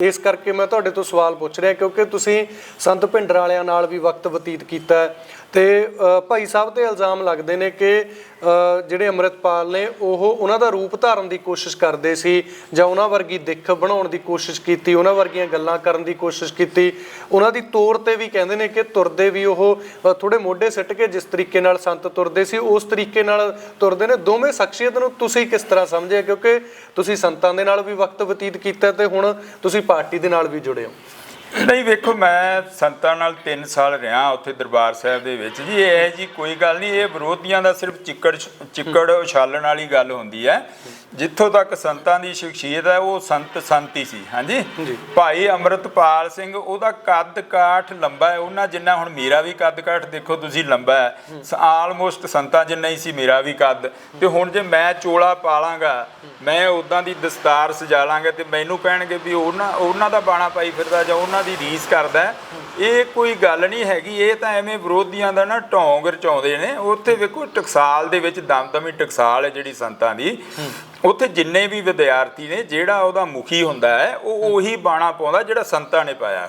ਇਸ ਕਰਕੇ ਮੈਂ ਤੁਹਾਡੇ ਤੋਂ ਸਵਾਲ ਪੁੱਛ ਰਿਹਾ ਕਿਉਂਕਿ ਤੁਸੀਂ ਸੰਤ ਭਿੰਡਰ ਵਾਲਿਆਂ ਨਾਲ ਵੀ ਵਕਤ ਬਤੀਤ ਕੀਤਾ ਹੈ ਤੇ ਭਾਈ ਸਾਹਿਬ ਤੇ ਇਲਜ਼ਾਮ ਲੱਗਦੇ ਨੇ ਕਿ ਜਿਹੜੇ ਅੰਮ੍ਰਿਤਪਾਲ ਨੇ ਉਹ ਉਹਨਾਂ ਦਾ ਰੂਪ ਧਾਰਨ ਦੀ ਕੋਸ਼ਿਸ਼ ਕਰਦੇ ਸੀ ਜਾਂ ਉਹਨਾਂ ਵਰਗੀ ਦਿੱਖ ਬਣਾਉਣ ਦੀ ਕੋਸ਼ਿਸ਼ ਕੀਤੀ ਉਹਨਾਂ ਵਰਗੀਆਂ ਗੱਲਾਂ ਕਰਨ ਦੀ ਕੋਸ਼ਿਸ਼ ਕੀਤੀ। ਉਹਨਾਂ ਦੀ ਤੌਰ ਤੇ ਵੀ ਕਹਿੰਦੇ ਨੇ ਕਿ ਤੁਰਦੇ ਵੀ ਉਹ ਅ, ਥੋੜੇ ਮੋਢੇ ਸਿੱਟ ਕੇ ਜਿਸ ਤਰੀਕੇ ਨਾਲ ਸੰਤ ਤੁਰਦੇ ਸੀ ਉਸ ਤਰੀਕੇ ਨਾਲ ਤੁਰਦੇ ਨੇ। ਦੋਵੇਂ ਸ਼ਖਸੀਅਤ ਨੂੰ ਤੁਸੀਂ ਕਿਸ ਤਰ੍ਹਾਂ ਸਮਝਿਆ ਕਿਉਂਕਿ ਤੁਸੀਂ ਸੰਤਾਂ ਦੇ ਨਾਲ ਵੀ ਵਕਤ ਬਤੀਤ ਕੀਤਾ ਤੇ ਹੁਣ ਤੁਸੀਂ ਪਾਰਟੀ ਦੇ ਨਾਲ ਵੀ ਜੁੜੇ ਹੋ? ਨਹੀਂ, ਵੇਖੋ, ਮੈਂ ਸੰਤਾਂ ਨਾਲ 3 ਸਾਲ ਰਿਹਾ ਉੱਥੇ ਦਰਬਾਰ ਸਾਹਿਬ ਦੇ ਵਿੱਚ ਜੀ। ਇਹ ਜੀ ਕੋਈ ਗੱਲ ਨਹੀਂ, ਇਹ ਵਿਰੋਧੀਆਂ ਦਾ ਸਿਰਫ ਚਿੱਕੜ ਚਿੱਕੜ ਉਛਾਲਣ ਵਾਲੀ ਗੱਲ ਹੁੰਦੀ ਹੈ। ਜਿੱਥੋਂ ਤੱਕ ਸੰਤਾਂ ਦੀ ਸ਼ਖਸੀਅਤ ਹੈ ਉਹ ਸੰਤ ਸੰਤ ਸੀ। ਹਾਂਜੀ? ਭਾਈ ਅੰਮ੍ਰਿਤਪਾਲ ਸਿੰਘ ਉਹਦਾ ਕੱਦ ਕਾਠ ਲੰਬਾ ਹੈ। ਉਹਨਾਂ ਜਿੰਨਾ ਹੁਣ ਮੇਰਾ ਵੀ ਕੱਦ ਕਾਠ ਦੇਖੋ ਤੁਸੀਂ ਲੰਬਾ ਹੈ। ਆਲਮੋਸਟ ਸੰਤਾਂ ਜਿੰਨਾ ਹੀ ਸੀ ਮੇਰਾ ਵੀ ਕੱਦ। ਤੇ ਹੁਣ ਜੇ ਮੈਂ ਚੋਲਾ ਪਾ ਲਾਂਗਾ ਮੈਂ ਉਦਾਂ ਦੀ ਦਸਤਾਰ ਸਜਾ ਲਾਂਗਾ ਤੇ ਮੈਨੂੰ ਕਹਿਣਗੇ ਵੀ ਉਹਨਾਂ ਉਹਨਾਂ ਦਾ ਬਾਣਾ ਪਾਈ ਫਿਰਦਾ ਜਾਂ ਉਹਨਾਂ ਦੀ ਰੀਸ ਕਰਦਾ। ਇਹ ਕੋਈ ਗੱਲ ਨਹੀਂ ਹੈਗੀ। ਇਹ ਤਾਂ ਐਵੇਂ ਵਿਰੋਧੀਆਂ ਦਾ ਨਾ ਢੋਂਗ ਰਚਾਉਂਦੇ ਨੇ। ਉੱਥੇ ਵੇਖੋ ਟਕਸਾਲ ਦੇ ਵਿੱਚ ਦਮਦਮੀ ਟਕਸਾਲ ਹੈ ਜਿਹੜੀ ਸੰਤਾਂ ਦੀ। ਉੱਥੇ ਜਿੰਨੇ ਵੀ ਵਿਦਿਆਰਥੀ ਨੇ, ਜਿਹੜਾ ਉਹਦਾ ਮੁਖੀ ਹੁੰਦਾ ਹੈ, ਉਹ ਉਹੀ ਬਾਣਾ ਪਾਉਂਦਾ ਜਿਹੜਾ ਸੰਤਾਂ ਨੇ ਪਾਇਆ ਹੋਇਆ।